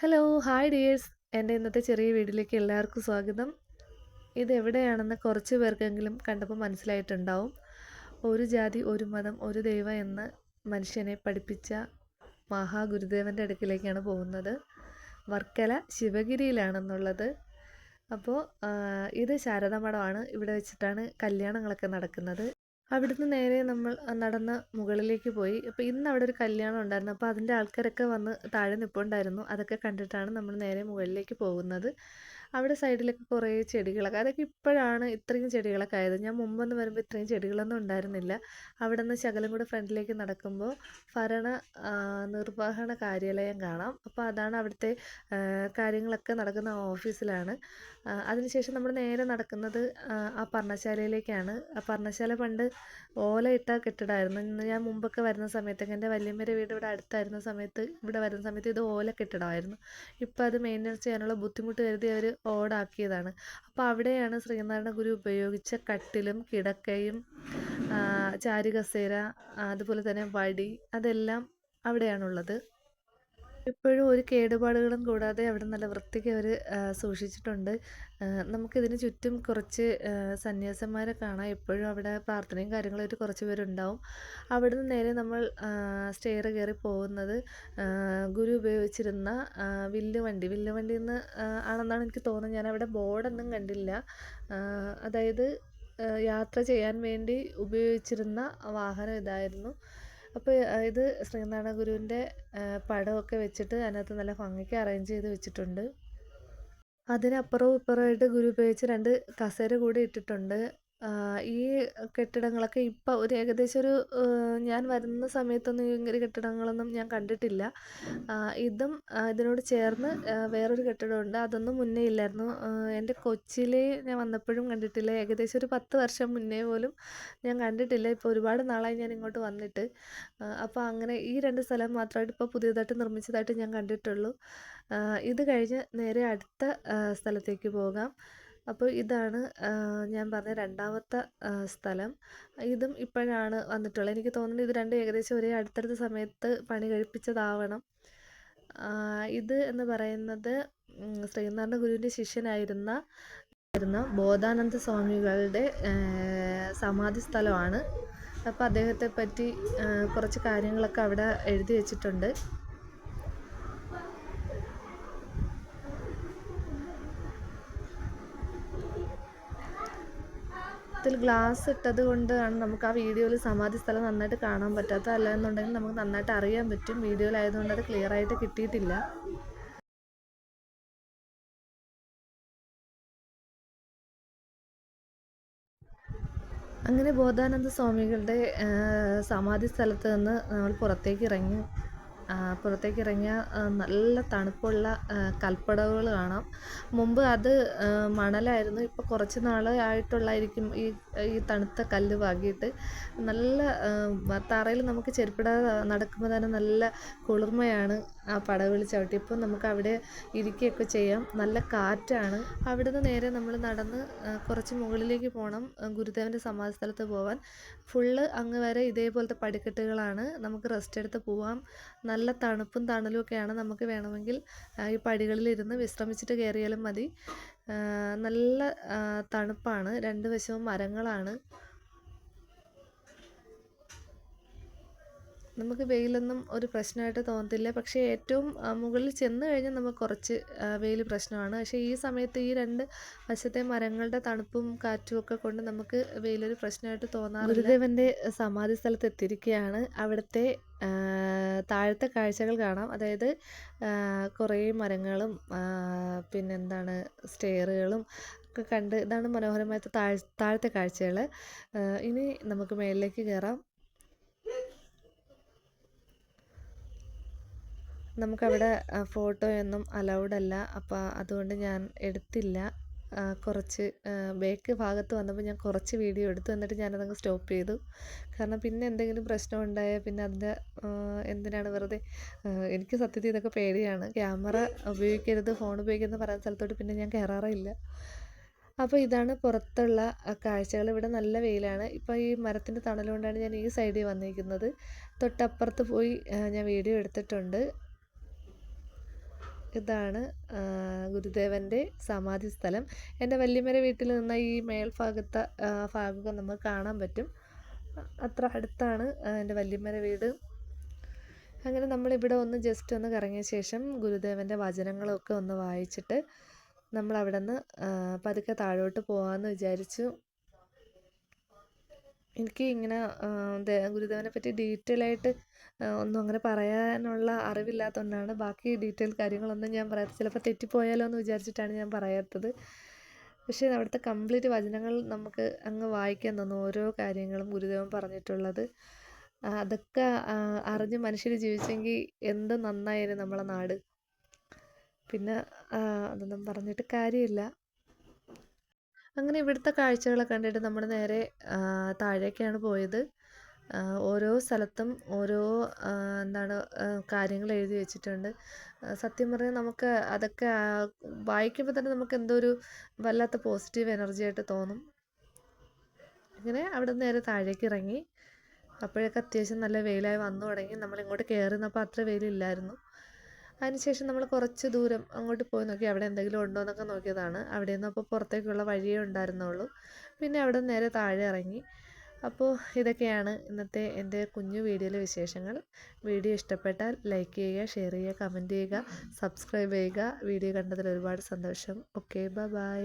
Hello hi dears എന്റെ ഇന്നത്തെ ചെറിയ വീട്ടിലേക്ക് എല്ലാവർക്കും സ്വാഗതം. ഇത് എവിടെയാണെന്ന് കുറച്ച് പേർക്കെങ്കിലും കണ്ടപ്പോൾ മനസ്സിലായിട്ടുണ്ടാവും. ഒരു ജാതി ഒരു മതം ഒരു ദൈവം എന്ന് മനുഷ്യനെ പഠിപ്പിച്ച മഹാഗുരുദേവന്റെ അടുക്കിലേക്കാണ് പോകുന്നത്. വർക്കല ശിവഗിരിയിലാണെന്നുള്ളത്. അപ്പോൾ ഇത് ശാരദാമഠമാണ് ഇവിടെ വെച്ചിട്ടാണ് കല്യാണങ്ങളൊക്കെ നടക്കുന്നത്. അവിടുന്ന് നേരെ നമ്മൾ നടന്ന് മുകളിലേക്ക് പോയി. അപ്പോൾ ഇന്ന് അവിടെ ഒരു കല്യാണം ഉണ്ടായിരുന്നു. അപ്പോൾ അതിന്റെ ആൾക്കാരൊക്കെ വന്ന് താഴെ നിൽപ്പുണ്ടായിരുന്നു അതൊക്കെ കണ്ടിട്ടാണ് നമ്മൾ നേരെ മുകളിലേക്ക് പോകുന്നത്. അവിടെ സൈഡിലൊക്കെ കുറേ ചെടികളൊക്കെ. അതൊക്കെ ഇപ്പോഴാണ് ഇത്രയും ചെടികളൊക്കെ ആയത്. ഞാൻ മുമ്പൊന്നും വരുമ്പോൾ ഇത്രയും ചെടികളൊന്നും ഉണ്ടായിരുന്നില്ല. അവിടെ നിന്ന് ശകലം കൂടെ ഫ്രണ്ടിലേക്ക് നടക്കുമ്പോൾ ഭരണ നിർവഹണ കാര്യാലയം കാണാം. അപ്പോൾ അതാണ് അവിടുത്തെ കാര്യങ്ങളൊക്കെ നടക്കുന്ന ഓഫീസിലാണ്. അതിനുശേഷം നമ്മൾ നേരെ നടക്കുന്നത് ആ പർണശാലയിലേക്കാണ്. ആ പർണശാല പണ്ട് ഓലയിട്ട കെട്ടിടമായിരുന്നു ഞാൻ മുമ്പൊക്കെ വരുന്ന സമയത്തൊക്കെ എന്റെ വല്യമ്മയുടെ വീട് ഇവിടെ അടുത്തായിരുന്ന സമയത്ത് ഇവിടെ വരുന്ന സമയത്ത് ഇത് ഓല കെട്ടിടമായിരുന്നു ഇപ്പോൾ അത് മെയിന്റനൻസ് ചെയ്യാനുള്ള ബുദ്ധിമുട്ട് കരുതി അവർ ഓടാക്കിയതാണ് അപ്പോൾ അവിടെയാണ് ശ്രീനാരായണ ഗുരു ഉപയോഗിച്ച കട്ടിലും കിടക്കയും ചാരുകസേര അതുപോലെ തന്നെ വടി അതെല്ലാം അവിടെയാണുള്ളത്. ഇപ്പോഴും ഒരു കേടുപാടുകളും കൂടാതെ അവിടെ നല്ല വൃത്തിക്ക് അവർ സൂക്ഷിച്ചിട്ടുണ്ട്. നമുക്കിതിന് ചുറ്റും കുറച്ച് സന്യാസന്മാരെ കാണാം. എപ്പോഴും അവിടെ പ്രാർത്ഥനയും കാര്യങ്ങളായിട്ട് കുറച്ച് പേരുണ്ടാവും. അവിടെ നിന്ന് നേരെ നമ്മൾ സ്റ്റെയർ കയറി പോകുന്നത് ഗുരു ഉപയോഗിച്ചിരുന്ന വില്ലുവണ്ടി വില്ലുവണ്ടി എന്ന് ആണെന്നാണ് എനിക്ക് തോന്നുന്നത്. ഞാൻ അവിടെ ബോർഡൊന്നും കണ്ടില്ല. അതായത് യാത്ര ചെയ്യാൻ വേണ്ടി ഉപയോഗിച്ചിരുന്ന വാഹനം ഇതായിരുന്നു. അപ്പോൾ ഇത് ശ്രീനാരായണ ഗുരുവിന്റെ പടമൊക്കെ വെച്ചിട്ട് അതിനകത്ത് നല്ല ഭംഗിക്ക് അറേഞ്ച് ചെയ്ത് വെച്ചിട്ടുണ്ട്. അതിനപ്പുറവും ഇപ്പുറമായിട്ട് ഗുരു ഉപയോഗിച്ച് രണ്ട് കസേര കൂടി ഇട്ടിട്ടുണ്ട്. ഈ കെട്ടിടങ്ങളൊക്കെ ഇപ്പം ഒരു ഏകദേശം ഒരു ഞാൻ വരുന്ന സമയത്തൊന്നും ഇങ്ങനെ കെട്ടിടങ്ങളൊന്നും ഞാൻ കണ്ടിട്ടില്ല. ഇതും ഇതിനോട് ചേർന്ന് വേറൊരു കെട്ടിടമുണ്ട്. അതൊന്നും മുന്നേ ഇല്ലായിരുന്നു. എന്റെ കൊച്ചിയിലേ ഞാൻ വന്നപ്പോഴും കണ്ടിട്ടില്ല. ഏകദേശം ഒരു പത്ത് വർഷം മുന്നേ പോലും ഞാൻ കണ്ടിട്ടില്ല. ഇപ്പോൾ ഒരുപാട് നാളായി ഞാൻ ഇങ്ങോട്ട് വന്നിട്ട്. അപ്പോൾ അങ്ങനെ ഈ രണ്ട് സ്ഥലം മാത്രമായിട്ട് ഇപ്പോൾ പുതിയതായിട്ട് നിർമ്മിച്ചതായിട്ട് ഞാൻ കണ്ടിട്ടുള്ളൂ. ഇത് കഴിഞ്ഞ് നേരെ അടുത്ത സ്ഥലത്തേക്ക് പോകാം. അപ്പോൾ ഇതാണ് ഞാൻ പറഞ്ഞ രണ്ടാമത്തെ സ്ഥലം. ഇതും ഇപ്പോഴാണ് വന്നിട്ടുള്ളത്. എനിക്ക് തോന്നുന്നത് ഇത് രണ്ടും ഏകദേശം ഒരേ അടുത്തടുത്ത സമയത്ത് പണി കഴിപ്പിച്ചതാവണം. ഇത് എന്ന് പറയുന്നത് ശ്രീനാരായണ ഗുരുവിന്റെ ശിഷ്യനായിരുന്ന ആയിരുന്ന ബോധാനന്ദ സ്വാമികളുടെ സമാധി സ്ഥലമാണ്. അപ്പോൾ അദ്ദേഹത്തെ പറ്റി കുറച്ച് കാര്യങ്ങളൊക്കെ അവിടെ എഴുതി വെച്ചിട്ടുണ്ട്. ഇതിൽ ഗ്ലാസ് ഇട്ടത് കൊണ്ടാണ് നമുക്ക് ആ വീഡിയോയിൽ സമാധി സ്ഥലം നന്നായിട്ട് കാണാൻ പറ്റാത്ത അല്ല എന്നുണ്ടെങ്കിൽ നമുക്ക് നന്നായിട്ട് അറിയാൻ പറ്റും. വീഡിയോയിലായതുകൊണ്ട് അത് ക്ലിയർ ആയിട്ട് കിട്ടിയിട്ടില്ല. അങ്ങനെ ബോധാനന്ദ സ്വാമികളുടെ സമാധി സ്ഥലത്ത് നിന്ന് നമ്മൾ പുറത്തേക്ക് ഇറങ്ങി. പുറത്തേക്ക് ഇറങ്ങിയാൽ നല്ല തണുപ്പുള്ള കൽപ്പടവുകൾ കാണാം. മുമ്പ് അത് മണലായിരുന്നു. ഇപ്പോൾ കുറച്ച് നാൾ ആയിട്ടുള്ളായിരിക്കും ഈ ഈ തണുത്ത കല്ല് പാകിയിട്ട് നല്ല തറയിൽ നമുക്ക് ചെരുപ്പിടാതെ നടക്കുമ്പോൾ തന്നെ നല്ല കുളിർമയാണ് ആ പടവുകൾ ഇപ്പം നമുക്ക് അവിടെ ഇരിക്കുകയൊക്കെ ചെയ്യാം. നല്ല കാറ്റാണ്. അവിടുന്ന് നേരെ നമ്മൾ നടന്ന് കുറച്ച് മുകളിലേക്ക് പോകണം ഗുരുദേവന്റെ സമാധി സ്ഥലത്ത് പോകാൻ ഫുള്ള് അങ്ങ് വരെ ഇതേപോലത്തെ പടിക്കെട്ടുകളാണ്. നമുക്ക് റെസ്റ്റ് എടുത്ത് പോവാം. നല്ല തണുപ്പും തണലും ഒക്കെയാണ് നമുക്ക് വേണമെങ്കിൽ ഈ പടികളിലിരുന്ന് വിശ്രമിച്ചിട്ട് കയറിയാലും മതി. നല്ല തണുപ്പാണ്. രണ്ട് വശവും മരങ്ങളാണ്. നമുക്ക് വെയിലൊന്നും ഒരു പ്രശ്നമായിട്ട് തോന്നത്തില്ല. പക്ഷേ ഏറ്റവും മുകളിൽ ചെന്ന് കഴിഞ്ഞാൽ നമുക്ക് കുറച്ച് വെയിൽ പ്രശ്നമാണ്. പക്ഷേ ഈ സമയത്ത് ഈ രണ്ട് വശത്തെ മരങ്ങളുടെ തണുപ്പും കാറ്റും ഒക്കെ കൊണ്ട് നമുക്ക് വെയിലൊരു പ്രശ്നമായിട്ട് തോന്നാറില്ല. ഗുരുദേവന്റെ സമാധി സ്ഥലത്ത് എത്തിയിരിക്കുകയാണ്. അവിടുത്തെ താഴത്തെ കാഴ്ചകൾ കാണാം. അതായത് കുറേ മരങ്ങളും പിന്നെന്താണ് സ്റ്റെയറുകളും ഒക്കെ കണ്ട് ഇതാണ് മനോഹരമായിട്ട് താഴ് താഴത്തെ കാഴ്ചകൾ ഇനി നമുക്ക് മേളിലേക്ക് കയറാം നമുക്കവിടെ ഫോട്ടോയൊന്നും അലൗഡ് അല്ല. അപ്പോൾ അതുകൊണ്ട് ഞാൻ എടുത്തില്ല. കുറച്ച് ബേക്ക് ഭാഗത്ത് വന്നപ്പോൾ ഞാൻ കുറച്ച് വീഡിയോ എടുത്തു. എന്നിട്ട് ഞാനതങ്ങ് സ്റ്റോപ്പ് ചെയ്തു. കാരണം പിന്നെ എന്തെങ്കിലും പ്രശ്നം ഉണ്ടായാൽ പിന്നെ അതിന്റെ എന്തിനാണ് വെറുതെ എനിക്ക് സത്യത്തിൽ ഇതൊക്കെ പേടിയാണ്. ക്യാമറ ഉപയോഗിക്കരുത് ഫോൺ ഉപയോഗിക്കരുത് പറയുന്ന സ്ഥലത്തോട്ട് പിന്നെ ഞാൻ കയറാറില്ല അപ്പോൾ ഇതാണ് പുറത്തുള്ള കാഴ്ചകൾ. ഇവിടെ നല്ല വെയിലാണ്. ഇപ്പോൾ ഈ മരത്തിന്റെ തണലുകൊണ്ടാണ് ഞാൻ ഈ സൈഡിൽ വന്നിരിക്കുന്നത് തൊട്ടപ്പുറത്ത് പോയി ഞാൻ വീഡിയോ എടുത്തിട്ടുണ്ട്. ഇതാണ് ഗുരുദേവന്റെ സമാധി സ്ഥലം എന്റെ വല്യമ്മയുടെ വീട്ടിൽ നിന്ന് ഈ മേൽഭാഗത്തെ ഭാഗം നമുക്ക് കാണാൻ പറ്റും. അത്ര അടുത്താണ് എന്റെ വല്യമ്മയുടെ വീട്. അങ്ങനെ നമ്മളിവിടെ ഒന്ന് ജസ്റ്റ് ഒന്ന് കറങ്ങിയ ശേഷം ഗുരുദേവന്റെ വചനങ്ങളൊക്കെ ഒന്ന് വായിച്ചിട്ട് നമ്മൾ അവിടെ നിന്ന് പതുക്കെ താഴോട്ട് പോകാമെന്ന് വിചാരിച്ചു. എനിക്ക് ഇങ്ങനെ ഗുരുദേവനെ പറ്റി ഡീറ്റെയിൽ ആയിട്ട് ഒന്നും അങ്ങനെ പറയാനുള്ള അറിവില്ലാത്തതുകൊണ്ടാണ് ബാക്കി ഡീറ്റെയിൽ കാര്യങ്ങളൊന്നും ഞാൻ പറയാത്തത്. ചിലപ്പോൾ തെറ്റിപ്പോയാലോ എന്ന് വിചാരിച്ചിട്ടാണ് ഞാൻ പറയാത്തത്. പക്ഷേ അവിടുത്തെ കംപ്ലീറ്റ് വചനങ്ങൾ നമുക്ക് അങ്ങ് വായിക്കാൻ തോന്നും. ഓരോ കാര്യങ്ങളും ഗുരുദേവൻ പറഞ്ഞിട്ടുള്ളത്. അതൊക്കെ അറിഞ്ഞ് മനുഷ്യർ ജീവിച്ചെങ്കിൽ എന്ത് നന്നായിരുന്നു നമ്മളെ നാട്. പിന്നെ അതൊന്നും പറഞ്ഞിട്ട് കാര്യമില്ല. അങ്ങനെ ഇവിടുത്തെ കാഴ്ചകളൊക്കെ കണ്ടിട്ട് നമ്മൾ നേരെ താഴേക്കാണ് പോയത്. ഓരോ സ്ഥലത്തും ഓരോ എന്താണ് കാര്യങ്ങൾ എഴുതി വെച്ചിട്ടുണ്ട്. സത്യം പറഞ്ഞാൽ നമുക്ക് അതൊക്കെ വായിക്കുമ്പോൾ തന്നെ നമുക്ക് എന്തോ ഒരു വല്ലാത്ത പോസിറ്റീവ് എനർജി ആയിട്ട് തോന്നും. അങ്ങനെ അവിടെ നേരെ താഴേക്ക് ഇറങ്ങി. അപ്പോഴൊക്കെ അത്യാവശ്യം നല്ല വെയിലായി വന്നു തുടങ്ങി. നമ്മൾ ഇങ്ങോട്ട് കയറുന്നപ്പോൾ അത്ര വെയിലില്ലായിരുന്നു. അതിനുശേഷം നമ്മൾ കുറച്ച് ദൂരം അങ്ങോട്ട് പോയി നോക്കി അവിടെ എന്തെങ്കിലും ഉണ്ടോ എന്നൊക്കെ നോക്കിയതാണ്. അവിടെ നിന്ന് അപ്പോൾ പുറത്തേക്കുള്ള വഴിയേ ഉണ്ടായിരുന്നുള്ളൂ. പിന്നെ അവിടെ നേരെ താഴെ ഇറങ്ങി. അപ്പോൾ ഇതൊക്കെയാണ് ഇന്നത്തെ എന്റെ കുഞ്ഞു വീഡിയോയിലെ വിശേഷങ്ങൾ. വീഡിയോ ഇഷ്ടപ്പെട്ടാൽ ലൈക്ക് ചെയ്യുക ഷെയർ ചെയ്യുക കമന്റ് ചെയ്യുക സബ്സ്ക്രൈബ് ചെയ്യുക. വീഡിയോ കണ്ടതിൽ ഒരുപാട് സന്തോഷം. Okay bye.